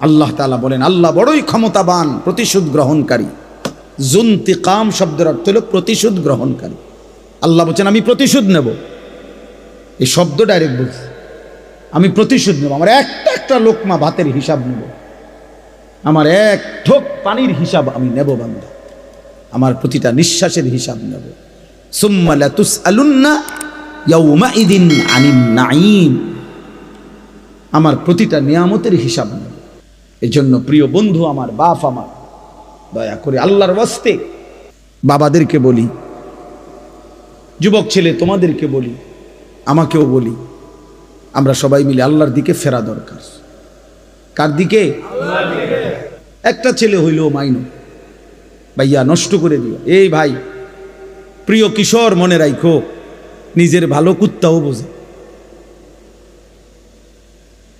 আল্লাহ তাআলা বলেন, আল্লাহ বড়ই ক্ষমতাবান, প্রতিশোধ গ্রহণকারী। জুন্তিকাম শব্দের অর্থ হল প্রতিশোধ গ্রহণকারী। আল্লাহ বলছেন, আমি প্রতিশোধ নেব। এই শব্দ ডাইরেক্ট বলছি। আমি প্রতিশোধ নেব। আমার একটা একটা লোকমা ভাতের হিসাব নেব। আমার এক ঠোক পানির হিসাব আমি নেব বান্ধব আমার প্রতিটা নিঃশ্বাসের হিসাব নেব। সুম্মা লাতুসআলুন্না ইয়াউমাইদিন আনিন নাঈম। আমার প্রতিটা নিয়ামতের হিসাব নেব। এজন্য প্রিয় বন্ধু, আমার বাপ আমার, দয়া করে আল্লাহর ওয়াস্তে বাবাদেরকে বলি, যুবক ছেলে তোমাদেরকে বলি, আমাকেও বলি, আমরা সবাই মিলে আল্লাহর দিকে ফেরা দরকার। কার দিকে? একটা ছেলে হইল মাইনো। ভাইয়া, নষ্ট করে দিও। এই ভাই, প্রিয় কিশোর মনে রাখো নিজের ভালো কুত্তাও বোঝে।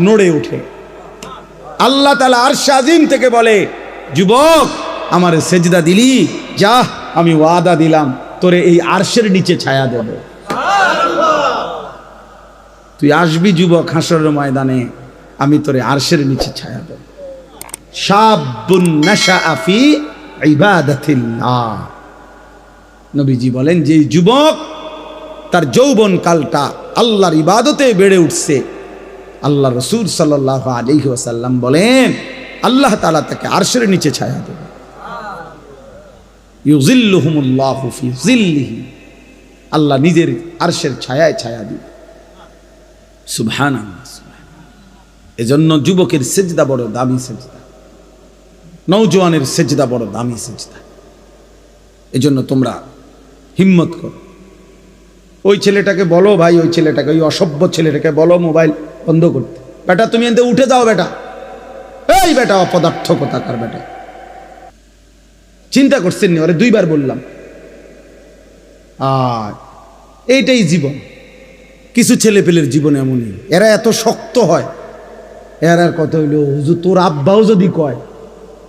নড়ে ওঠে। আল্লাহ তালা আজিম থেকে বলে, যুবক, আমার সেজদা দিলি? যা, আমি ওয়াদা দিলাম, তোরে এই আরশের নিচে ছায়া দেব। তুই আসবি যুবক হাসরের ময়দানে, আমি তোরে আরশের নিচে ছায়া দেব। নবীজি বলেন যে যুবক তার যৌবন কালটা আল্লাহর ইবাদতে বেড়ে উঠছে আল্লাহ রসুল সাল্লাহ আলহি ওসাল্লাম বলেন, আল্লাহ তালা তাকে আরশের নিচে ছায়া দেবে আল্লাহ নিজের আরশের ছায়ায় ছায়া দিবে সুবহান এজন্য যুবকের সেজদা বড় দামি সেজদা। নৌজওয়ানের সেজদা বড় দামি সেজদা। এজন্য তোমরা হিম্মত করো। ওই ছেলেটাকে বলো ভাই, ওই ছেলেটাকে, ওই অসভ্য ছেলেটাকে বলো মোবাইল। বন্ধ করতে। বেটা, তুমি এতে উঠে যাও বেটা। এই বেটা অপদার্থ কোথাকার বেটা। চিন্তা করছেন নি, ওরে দুইবার বললাম। আর এইটাই জীবন। কিছু ছেলে পেলের জীবন এমনই। এরা এত শক্ত হয়। এর আর কথা হইল, হুজুর, তোর আব্বাও যদি কয়,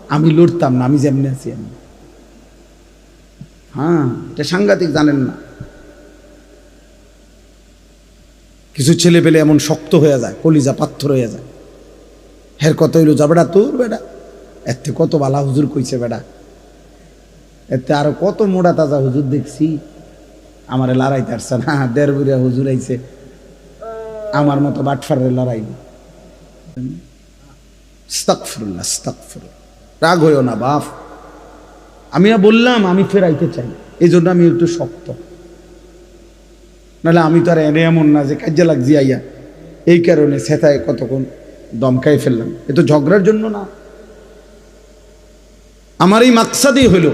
আমি লড়তাম না, আমি যেমনি আছি আমি হ্যাঁ এটা সাংঘাতিক জানেন না। কিছু ছেলে পেলে এমন শক্ত হয়ে যায়, কলিজা পাথর হয়ে যায়। হের কত হইল, যা বেটা, তোর বেটা। এতে কত বালা হুজুর কইছে বেটা। এতে আরও কত মোড়া তাজা হুজুর দেখছি। আমার লড়াইতে আসছে না, দেড় হুজুর আইছে। আমার মতো বাটফারের লড়াই স্তাকফিরুল্লাহ স্তাকফিরুল্লাহ রাগ হইও না, বাপ। আমি বললাম, আমি ফেরাইতে চাই। এই জন্য আমি একটু শক্ত। নাহলে আমি তো আর এনে এমন না যে কাজে লাগছি আইয়া। এই কারণে সেথায় কতক্ষণ দমকাই ফেললাম। এ তো ঝগড়ার জন্য না। আমার এই মাকসাদই হইল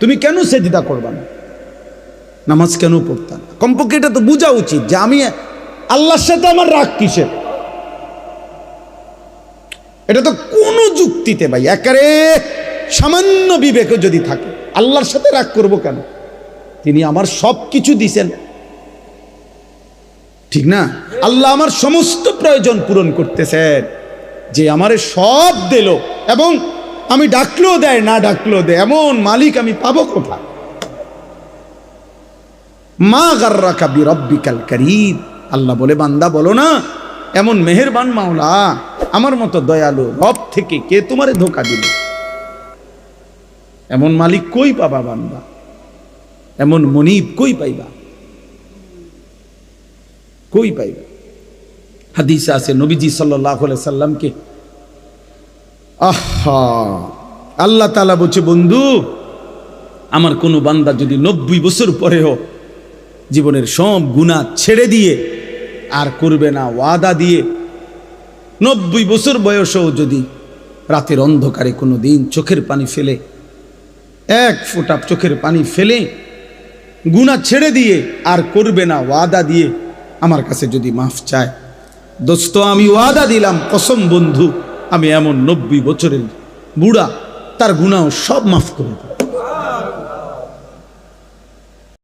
তুমি কেন সেদিদা করবা না? নামাজ কেন পড়তা কমপক্ষে এটা তো বোঝা উচিত যে আমি আল্লাহর সাথে আমার রাগ কিসের? এটা তো কোনো যুক্তিতে ভাই একারে সামান্য বিবেকে যদি থাকে, আল্লাহর সাথে রাগ করব কেন? তিনি আমার সব কিছু দিছেন ঠিক না? আল্লাহ আমার সমস্ত প্রয়োজন পূরণ করতেছেন। যে আমারে সব দিল এবং আমি ডাকলেও দেয়, না ডাকলেও দেয়, এমন মালিক আমি পাবো কোথায়? মা গার্রা কাবি রব্বিকাল করিম। আল্লাহ বলে, বান্দা বলো না, এমন মেহেরবান মাওলা, আমার মতো দয়ালু রব থেকে কে তোমারে ধোকা দিল এমন মালিক কই পাবা বান্দা? এমন মনিব কই পাইবা? কই পাইবে? হাদিসে আছে, নবীজি সাল্লাহ সাল্লামকে, আহা, আল্লাহ তালা বলছে, বন্ধু, আমার কোনো বান্দা যদি নব্বই বছর পরেও জীবনের সব গুণা ছেড়ে দিয়ে আর করবে না, ওয়াদা দিয়ে, নব্বই বছর বয়সেও যদি রাতের অন্ধকারে কোনো দিন চোখের পানি ফেলে, এক ফোঁটা চোখের পানি ফেলে গুণা ছেড়ে দিয়ে আর করবে না, ওয়াদা দিয়ে আমার কাছে যদি মাফ চায়। দোস্ত, আমি ওয়াদা দিলাম, কসম বন্ধু, আমি এমন নব্বই বছরের বুড়া, তার গুণাও সব মাফ করে দেব।